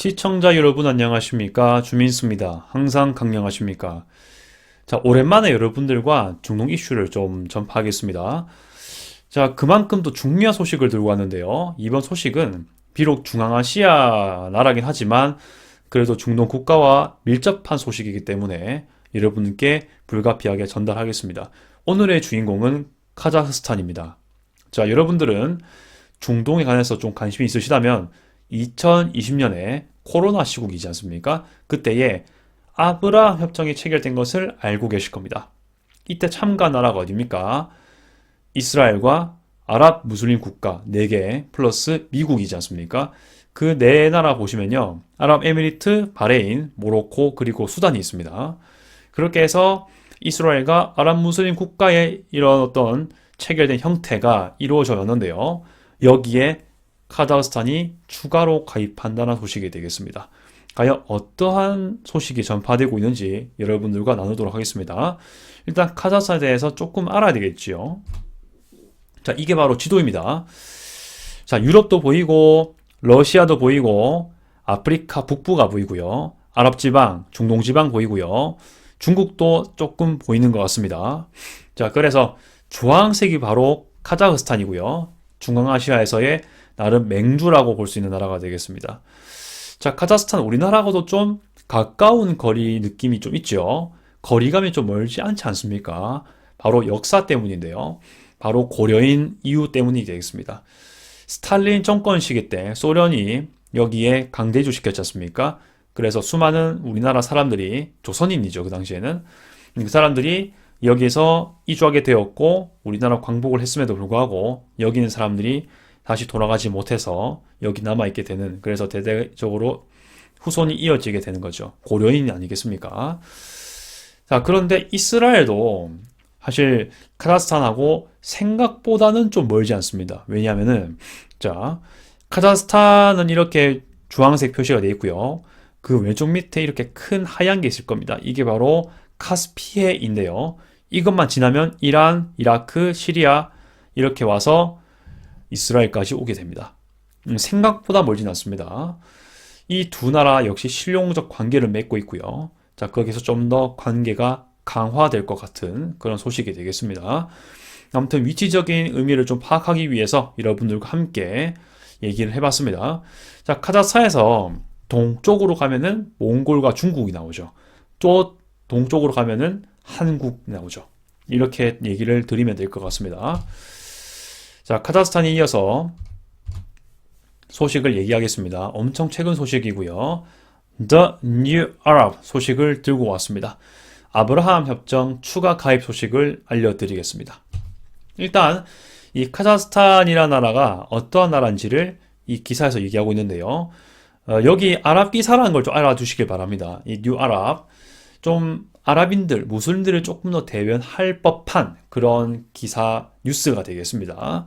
시청자 여러분 안녕하십니까? 주민수입니다. 항상 강령하십니까? 자, 오랜만에 여러분들과 중동 이슈를 좀 전파하겠습니다. 자, 그만큼 또 중요한 소식을 들고 왔는데요. 이번 소식은 비록 중앙아시아 나라긴 하지만 그래도 중동 국가와 밀접한 소식이기 때문에 여러분께 불가피하게 전달하겠습니다. 오늘의 주인공은 카자흐스탄입니다. 자, 여러분들은 중동에 관해서 좀 관심이 있으시다면 2020년에 코로나 시국이지 않습니까? 그때에 아브라 협정이 체결된 것을 알고 계실 겁니다. 이때 참가 나라가 어디입니까? 이스라엘과 아랍 무슬림 국가 4개 플러스 미국이지 않습니까? 그 네 나라 보시면요. 아랍에미리트, 바레인, 모로코, 그리고 수단이 있습니다. 그렇게 해서 이스라엘과 아랍 무슬림 국가의 이런 어떤 체결된 형태가 이루어졌는데요. 여기에 카자흐스탄이 추가로 가입한다는 소식이 되겠습니다. 과연 어떠한 소식이 전파되고 있는지 여러분들과 나누도록 하겠습니다. 일단 카자흐스탄에 대해서 조금 알아야 되겠지요. 자, 이게 바로 지도입니다. 자, 유럽도 보이고 러시아도 보이고 아프리카 북부가 보이고요. 아랍 지방, 중동 지방 보이고요. 중국도 조금 보이는 것 같습니다. 자, 그래서 주황색이 바로 카자흐스탄이고요. 중앙아시아에서의 나름 맹주라고 볼 수 있는 나라가 되겠습니다. 자, 카자흐스탄 우리나라하고도 좀 가까운 거리 느낌이 좀 있죠. 거리감이 좀 멀지 않지 않습니까? 바로 역사 때문인데요. 바로 고려인 이유 때문이 되겠습니다. 스탈린 정권 시기 때 소련이 여기에 강대주 시켰지 않습니까? 그래서 수많은 우리나라 사람들이 조선인이죠. 그 당시에는 그 사람들이 여기에서 이주하게 되었고 우리나라 광복을 했음에도 불구하고 여기 있는 사람들이 다시 돌아가지 못해서 여기 남아있게 되는 그래서 대대적으로 후손이 이어지게 되는 거죠. 고려인이 아니겠습니까? 자, 그런데 이스라엘도 사실 카자흐스탄하고 생각보다는 좀 멀지 않습니다. 왜냐하면은 자, 카자흐스탄은 이렇게 주황색 표시가 되어 있고요. 그 왼쪽 밑에 이렇게 큰 하얀 게 있을 겁니다. 이게 바로 카스피해인데요. 이것만 지나면 이란, 이라크, 시리아 이렇게 와서 이스라엘까지 오게 됩니다. 음, 생각보다 멀진 않습니다. 이 두 나라 역시 실용적 관계를 맺고 있고요. 자, 거기서 좀 더 관계가 강화될 것 같은 그런 소식이 되겠습니다. 아무튼 위치적인 의미를 좀 파악하기 위해서 여러분들과 함께 얘기를 해봤습니다. 자, 카자흐스탄에서 동쪽으로 가면은 몽골과 중국이 나오죠. 또 동쪽으로 가면은 한국 나오죠. 이렇게 얘기를 드리면 될 것 같습니다. 자, 카자흐스탄에 이어서 소식을 얘기하겠습니다. 엄청 최근 소식이고요. The New Arab 소식을 들고 왔습니다. 아브라함 협정 추가 가입 소식을 알려드리겠습니다. 일단 이 카자흐스탄이라는 나라가 어떠한 나라인지를 이 기사에서 얘기하고 있는데요. 어, 여기 아랍 기사라는 걸 좀 알아두시길 바랍니다. 이 뉴 아랍 좀 아랍인들, 무슬림들을 조금 더 대변할 법한 그런 기사 뉴스가 되겠습니다.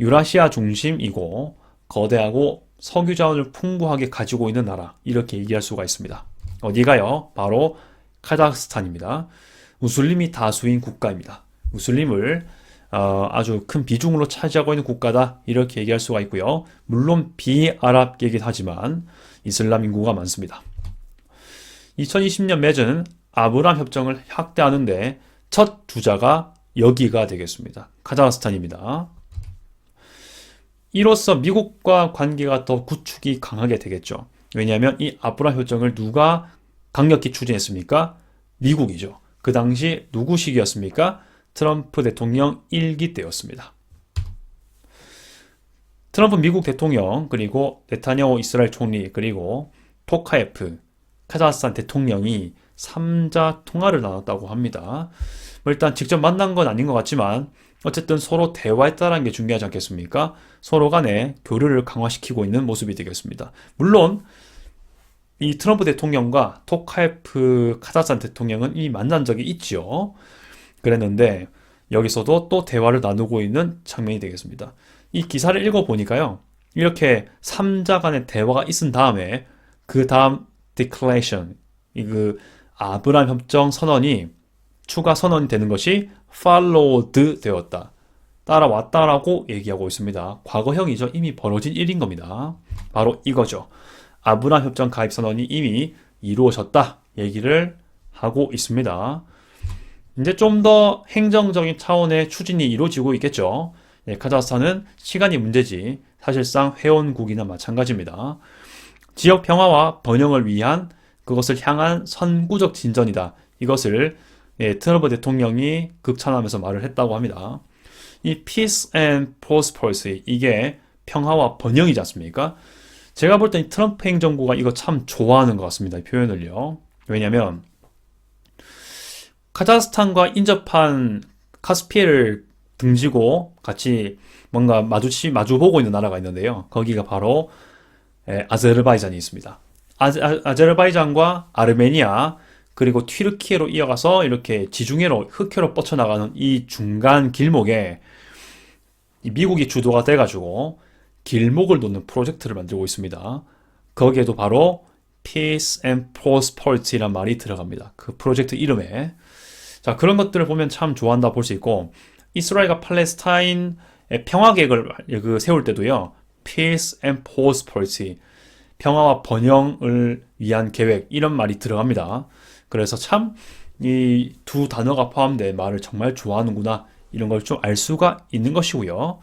유라시아 중심이고 거대하고 석유 자원을 풍부하게 가지고 있는 나라 이렇게 얘기할 수가 있습니다. 어디가요? 바로 카자흐스탄입니다. 무슬림이 다수인 국가입니다. 무슬림을 어, 아주 큰 비중으로 차지하고 있는 국가다 이렇게 얘기할 수가 있고요. 물론 비아랍계긴 하지만 이슬람 인구가 많습니다. 2020년 맺은 아브람 협정을 확대하는데 첫 주자가 여기가 되겠습니다. 카자흐스탄입니다. 이로써 미국과 관계가 더 구축이 강하게 되겠죠. 왜냐하면 이 아브람 협정을 누가 강력히 추진했습니까? 미국이죠. 그 당시 누구 시기였습니까? 트럼프 대통령 1기 때였습니다. 트럼프 미국 대통령 그리고 네타냐후 이스라엘 총리 그리고 토카예프 카자흐스탄 대통령이 3자 통화를 나눴다고 합니다. 뭐 일단 직접 만난 건 아닌 것 같지만 어쨌든 서로 대화했다는 게 중요하지 않겠습니까? 서로 간에 교류를 강화시키고 있는 모습이 되겠습니다. 물론 이 트럼프 대통령과 토카예프 카자흐스탄 대통령은 이미 만난 적이 있죠. 그랬는데 여기서도 또 대화를 나누고 있는 장면이 되겠습니다. 이 기사를 읽어보니까요. 이렇게 3자 간의 대화가 있은 다음에 그 다음 declaration, 그 아브람 협정 선언이 추가 선언이 되는 것이 followed 되었다. 따라왔다라고 얘기하고 있습니다. 과거형이죠. 이미 벌어진 일인 겁니다. 바로 이거죠. 아브라 협정 가입 선언이 이미 이루어졌다 얘기를 하고 있습니다. 이제 좀 더 행정적인 차원의 추진이 이루어지고 있겠죠. 예, 카자흐스탄은 시간이 문제지 사실상 회원국이나 마찬가지입니다. 지역 평화와 번영을 위한 그것을 향한 선구적 진전이다. 이것을 예, 트럼프 대통령이 극찬하면서 말을 했다고 합니다. 이 peace and prosperity 이게 평화와 번영이지 않습니까? 제가 볼땐 트럼프 행정부가 이거 참 좋아하는 것 같습니다. 이 표현을요. 왜냐면 카자흐스탄과 인접한 카스피해를 등지고 같이 뭔가 마주치 마주 보고 있는 나라가 있는데요. 거기가 바로 에, 아제르바이잔이 있습니다. 아제, 아, 아제르바이잔과 아르메니아 그리고 튀르키예로 이어가서 이렇게 지중해로 흑해로 뻗쳐나가는 이 중간 길목에 이 미국이 주도가 돼가지고 길목을 놓는 프로젝트를 만들고 있습니다. 거기에도 바로 Peace and Prosperity란 말이 들어갑니다. 그 프로젝트 이름에. 자, 그런 것들을 보면 참 좋아한다 볼 수 있고, 이스라엘과 팔레스타인의 평화 계획을 그 세울 때도요, Peace and Prosperity, 평화와 번영을 위한 계획, 이런 말이 들어갑니다. 그래서 참, 이 두 단어가 포함된 말을 정말 좋아하는구나, 이런 걸 좀 알 수가 있는 것이고요.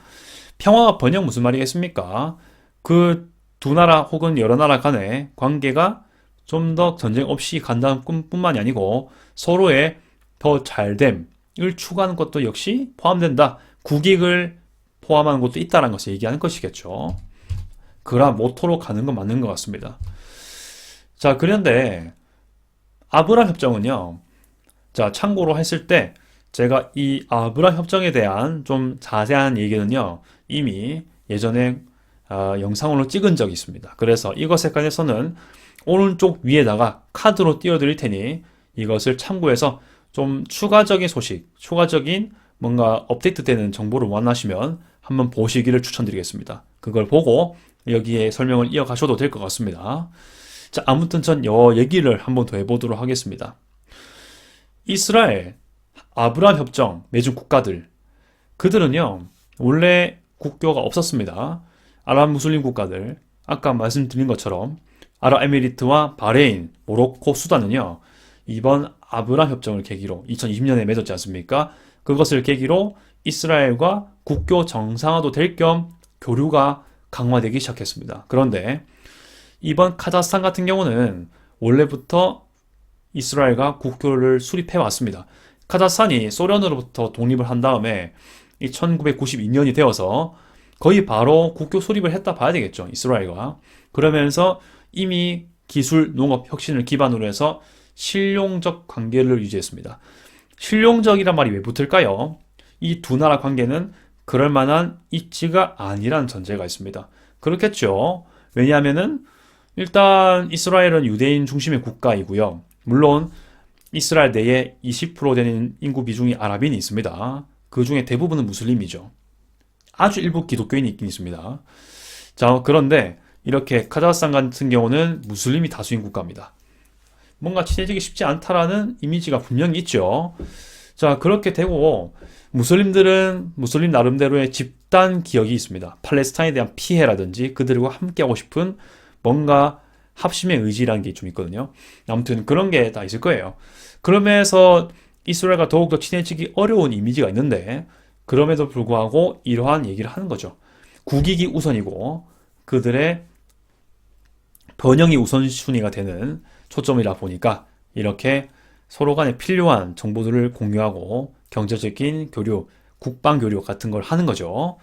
평화와 번영 무슨 말이겠습니까? 그 두 나라 혹은 여러 나라 간의 관계가 좀 더 전쟁 없이 간다는 꿈뿐만이 아니고 서로의 더 잘됨을 추구하는 것도 역시 포함된다. 국익을 포함하는 것도 있다는 것을 얘기하는 것이겠죠. 그런 모토로 가는 건 맞는 것 같습니다. 자, 그런데 아브라 협정은요. 자, 참고로 했을 때 제가 이 아브라 협정에 대한 좀 자세한 얘기는요. 이미 예전에 아, 영상으로 찍은 적이 있습니다. 그래서 이것에 관해서는 오른쪽 위에다가 카드로 띄워드릴 테니 이것을 참고해서 좀 추가적인 소식, 추가적인 뭔가 업데이트되는 정보를 원하시면 한번 보시기를 추천드리겠습니다. 그걸 보고 여기에 설명을 이어가셔도 될 것 같습니다. 자, 아무튼 전 여 얘기를 한번 더 해보도록 하겠습니다. 이스라엘, 아브라함 협정 맺은 국가들, 그들은요, 원래 국교가 없었습니다. 아랍 무슬림 국가들, 아까 말씀드린 것처럼 아랍에미리트와 바레인, 모로코, 수단은요, 이번 아브라 협정을 계기로 2020년에 맺었지 않습니까? 그것을 계기로 이스라엘과 국교 정상화도 될 겸 교류가 강화되기 시작했습니다. 그런데 이번 카자흐스탄 같은 경우는 원래부터 이스라엘과 국교를 수립해 왔습니다. 카자흐스탄이 소련으로부터 독립을 한 다음에 1992년이 되어서 거의 바로 국교 수립을 했다 봐야 되겠죠. 이스라엘과. 그러면서 이미 기술, 농업 혁신을 기반으로 해서 실용적 관계를 유지했습니다. 실용적이란 말이 왜 붙을까요? 이 두 나라 관계는 그럴 만한 입지가 아니란 전제가 있습니다. 그렇겠죠. 왜냐하면은 일단 이스라엘은 유대인 중심의 국가이고요. 물론 이스라엘 내에 20% 되는 인구 비중이 아랍인이 있습니다. 그 중에 대부분은 무슬림이죠. 아주 일부 기독교인이 있긴 있습니다. 자, 그런데 이렇게 카자흐스탄 같은 경우는 무슬림이 다수인 국가입니다. 뭔가 친해지기 쉽지 않다라는 이미지가 분명히 있죠. 자, 그렇게 되고 무슬림들은 무슬림 나름대로의 집단 기억이 있습니다. 팔레스타인에 대한 피해라든지 그들과 함께하고 싶은 뭔가 합심의 의지라는 게 좀 있거든요. 아무튼 그런 게 다 있을 거예요. 그러면서 이스라엘과 더욱더 친해지기 어려운 이미지가 있는데 그럼에도 불구하고 이러한 얘기를 하는 거죠. 국익이 우선이고 그들의 번영이 우선순위가 되는 초점이라 보니까 이렇게 서로 간에 필요한 정보들을 공유하고 경제적인 교류, 국방 교류 같은 걸 하는 거죠.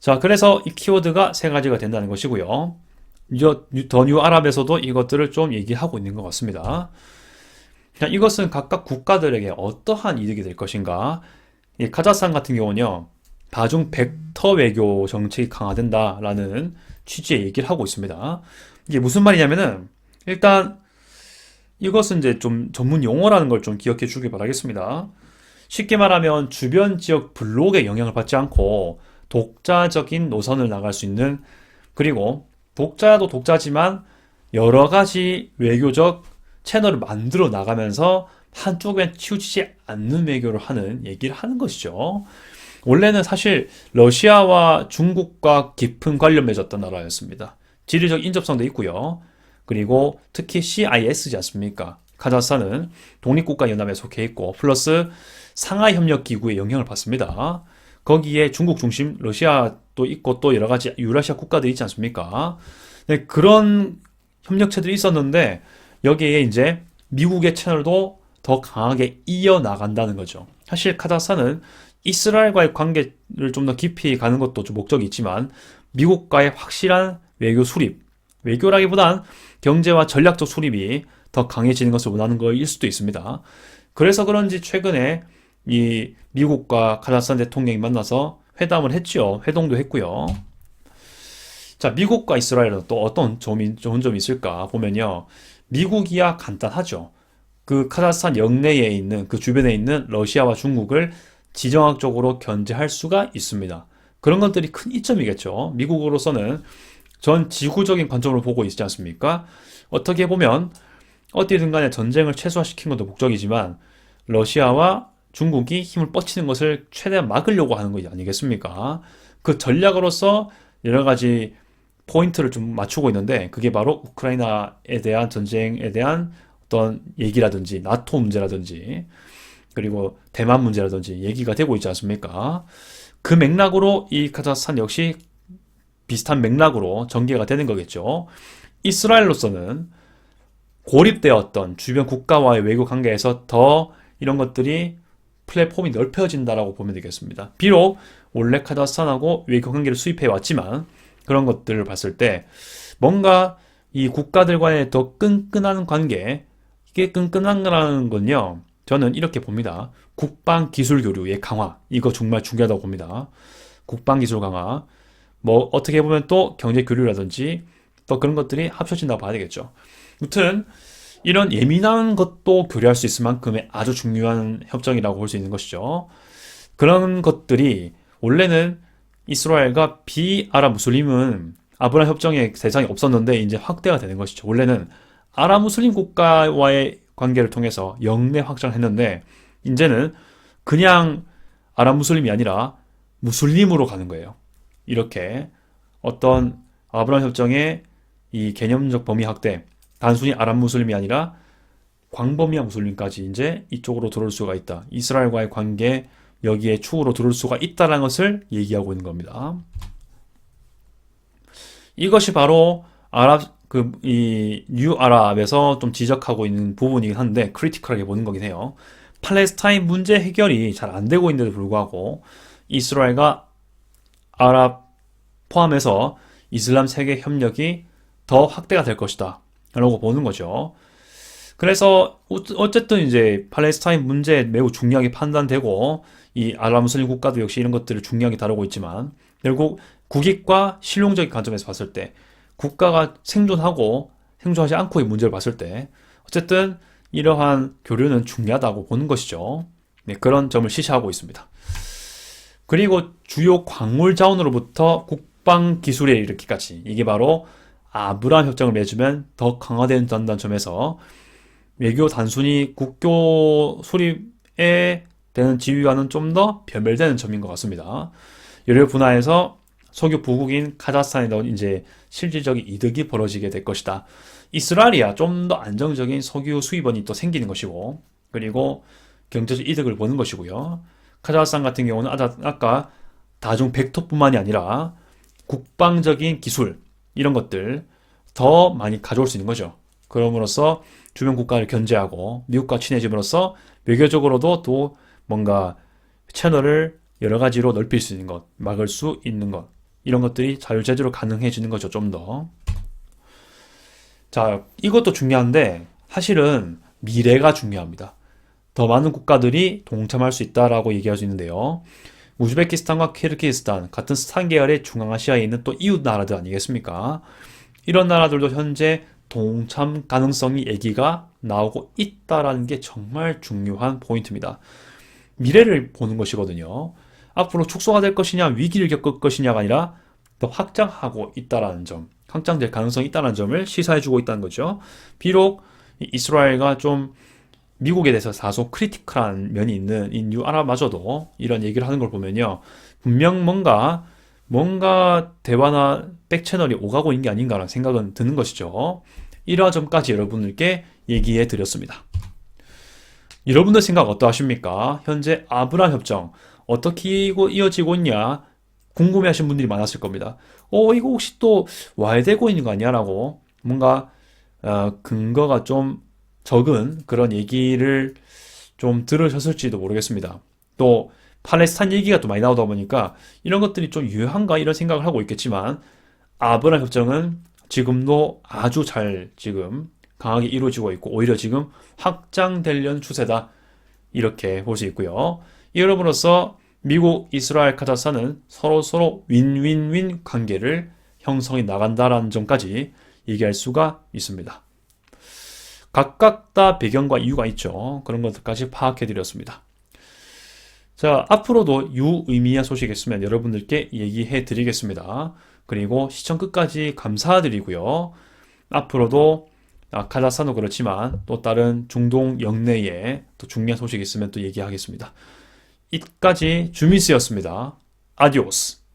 자, 그래서 이 키워드가 세 가지가 된다는 것이고요. 더뉴 아랍에서도 이것들을 좀 얘기하고 있는 것 같습니다. 이것은 각각 국가들에게 어떠한 이득이 될 것인가? 이 카자흐스탄 같은 경우는요, 다중 벡터 외교 정책이 강화된다라는 취지의 얘기를 하고 있습니다. 이게 무슨 말이냐면은, 일단, 이것은 이제 좀 전문 용어라는 걸 좀 기억해 주길 바라겠습니다. 쉽게 말하면 주변 지역 블록에 영향을 받지 않고 독자적인 노선을 나갈 수 있는, 그리고 독자도 독자지만 여러 가지 외교적 채널을 만들어 나가면서 한쪽에 치우치지 않는 외교를 하는 얘기를 하는 것이죠. 원래는 사실 러시아와 중국과 깊은 관련 맺었던 나라였습니다. 지리적 인접성도 있고요. 그리고 특히 CIS지 않습니까? 카자흐스탄은 독립국가 연합에 속해 있고 플러스 상하이 협력 기구의 영향을 받습니다. 거기에 중국 중심 러시아도 있고 또 여러 가지 유라시아 국가들이 있지 않습니까? 네, 그런 협력체들이 있었는데 여기에 이제 미국의 채널도 더 강하게 이어나간다는 거죠. 사실 카자흐스탄은 이스라엘과의 관계를 좀 더 깊이 가는 것도 좀 목적이 있지만 미국과의 확실한 외교 수립, 외교라기보단 경제와 전략적 수립이 더 강해지는 것을 원하는 거일 수도 있습니다. 그래서 그런지 최근에 이 미국과 카자흐스탄 대통령이 만나서 회담을 했죠. 회동도 했고요. 자, 미국과 이스라엘은 또 어떤 점이, 좋은 점이 있을까 보면요. 미국이야 간단하죠. 그 카자흐스탄 영내에 있는 그 주변에 있는 러시아와 중국을 지정학적으로 견제할 수가 있습니다. 그런 것들이 큰 이점이겠죠. 미국으로서는 전 지구적인 관점으로 보고 있지 않습니까? 어떻게 보면 어디든 간에 전쟁을 최소화시킨 것도 목적이지만 러시아와 중국이 힘을 뻗치는 것을 최대한 막으려고 하는 것이 아니겠습니까? 그 전략으로서 여러 가지 포인트를 좀 맞추고 있는데 그게 바로 우크라이나에 대한 전쟁에 대한 어떤 얘기라든지 나토 문제라든지 그리고 대만 문제라든지 얘기가 되고 있지 않습니까? 그 맥락으로 이 카자흐스탄 역시 비슷한 맥락으로 전개가 되는 거겠죠. 이스라엘로서는 고립되었던 주변 국가와의 외교 관계에서 더 이런 것들이 플랫폼이 넓혀진다라고 보면 되겠습니다. 비록 원래 카자흐스탄하고 외교 관계를 수입해 왔지만 그런 것들을 봤을 때 뭔가 이 국가들 과의 더 끈끈한 관계 이게 끈끈한 거라는 건요. 저는 이렇게 봅니다. 국방 기술 교류의 강화 이거 정말 중요하다고 봅니다. 국방 기술 강화 뭐 어떻게 보면 또 경제 교류라든지 또 그런 것들이 합쳐진다고 봐야 되겠죠. 무튼 이런 예민한 것도 교류할 수 있을 만큼의 아주 중요한 협정이라고 볼 수 있는 것이죠. 그런 것들이 원래는 이스라엘과 비아랍 무슬림은 아브라함 협정의 대상이 없었는데 이제 확대가 되는 것이죠. 원래는 아랍 무슬림 국가와의 관계를 통해서 영내 확장을 했는데 이제는 그냥 아랍 무슬림이 아니라 무슬림으로 가는 거예요. 이렇게 어떤 아브라함 협정의 이 개념적 범위 확대, 단순히 아랍 무슬림이 아니라 광범위한 무슬림까지 이제 이쪽으로 들어올 수가 있다. 이스라엘과의 관계 여기에 추후로 들어올 수가 있다는 것을 얘기하고 있는 겁니다. 이것이 바로 아랍 그 이 뉴아랍에서 좀 지적하고 있는 부분이긴 한데 크리티컬하게 보는 거긴 해요. 팔레스타인 문제 해결이 잘 안 되고 있는데도 불구하고 이스라엘과 아랍 포함해서 이슬람 세계 협력이 더 확대가 될 것이다. 라고 보는 거죠. 그래서 어쨌든 이제 팔레스타인 문제 매우 중요하게 판단되고 이 아랍 무슬림 국가도 역시 이런 것들을 중요하게 다루고 있지만 결국 국익과 실용적인 관점에서 봤을 때 국가가 생존하고 생존하지 않고의 문제를 봤을 때 어쨌든 이러한 교류는 중요하다고 보는 것이죠. 네, 그런 점을 시시하고 있습니다. 그리고 주요 광물 자원으로부터 국방 기술에 이르기까지 이게 바로 아브라함 협정을 맺으면 더 강화된다는 점에서 외교 단순히 국교 수립에 되는 지위와는 좀 더 변별되는 점인 것 같습니다. 여러 분야에서 석유 부국인 카자흐스탄에 넣은 이제 실질적인 이득이 벌어지게 될 것이다. 이스라엘이야 좀 더 안정적인 석유 수입원이 또 생기는 것이고 그리고 경제적 이득을 보는 것이고요. 카자흐스탄 같은 경우는 아까 다중 벡터뿐만이 아니라 국방적인 기술 이런 것들 더 많이 가져올 수 있는 거죠. 그럼으로써 주변 국가를 견제하고 미국과 친해짐으로써 외교적으로도 또 뭔가 채널을 여러 가지로 넓힐 수 있는 것, 막을 수 있는 것, 이런 것들이 자율제재로 가능해지는 거죠, 좀 더. 자, 이것도 중요한데, 사실은 미래가 중요합니다. 더 많은 국가들이 동참할 수 있다라고 얘기할 수 있는데요. 우즈베키스탄과 키르기스탄, 같은 스탄 계열의 중앙아시아에 있는 또 이웃 나라들 아니겠습니까? 이런 나라들도 현재 동참 가능성이 얘기가 나오고 있다라는 게 정말 중요한 포인트입니다. 미래를 보는 것이거든요. 앞으로 축소가 될 것이냐, 위기를 겪을 것이냐가 아니라 더 확장하고 있다라는 점, 확장될 가능성이 있다는 점을 시사해주고 있다는 거죠. 비록 이스라엘과 좀 미국에 대해서 다소 크리티컬한 면이 있는 인유 아랍마저도 이런 얘기를 하는 걸 보면요. 분명 뭔가 뭔가 대화나 백 채널이 오가고 있는 게 아닌가라는 생각은 드는 것이죠. 이러한 점까지 여러분들께 얘기해 드렸습니다. 여러분들 생각 어떠하십니까? 현재 아브라 협정 어떻게 이어지고 있냐 궁금해 하신 분들이 많았을 겁니다. 어, 이거 혹시 또 와해되고 있는 거 아니야 라고 뭔가 어, 근거가 좀 적은 그런 얘기를 좀 들으셨을지도 모르겠습니다. 또 팔레스타인 얘기가 또 많이 나오다 보니까 이런 것들이 좀 유효한가 이런 생각을 하고 있겠지만 아브라 협정은 지금도 아주 잘 지금 강하게 이루어지고 있고 오히려 지금 확장되려는 추세다 이렇게 볼 수 있고요. 이러므로써 미국, 이스라엘, 카자흐스탄은 서로 서로 윈윈윈 관계를 형성해 나간다라는 점까지 얘기할 수가 있습니다. 각각 다 배경과 이유가 있죠. 그런 것들까지 파악해 드렸습니다. 자, 앞으로도 유의미한 소식 있으면 여러분들께 얘기해 드리겠습니다. 그리고 시청 끝까지 감사드리고요. 앞으로도 아, 카자흐스탄도 그렇지만 또 다른 중동 영내에 또 중요한 소식 있으면 또 얘기하겠습니다. 이까지 주미스였습니다. 아디오스.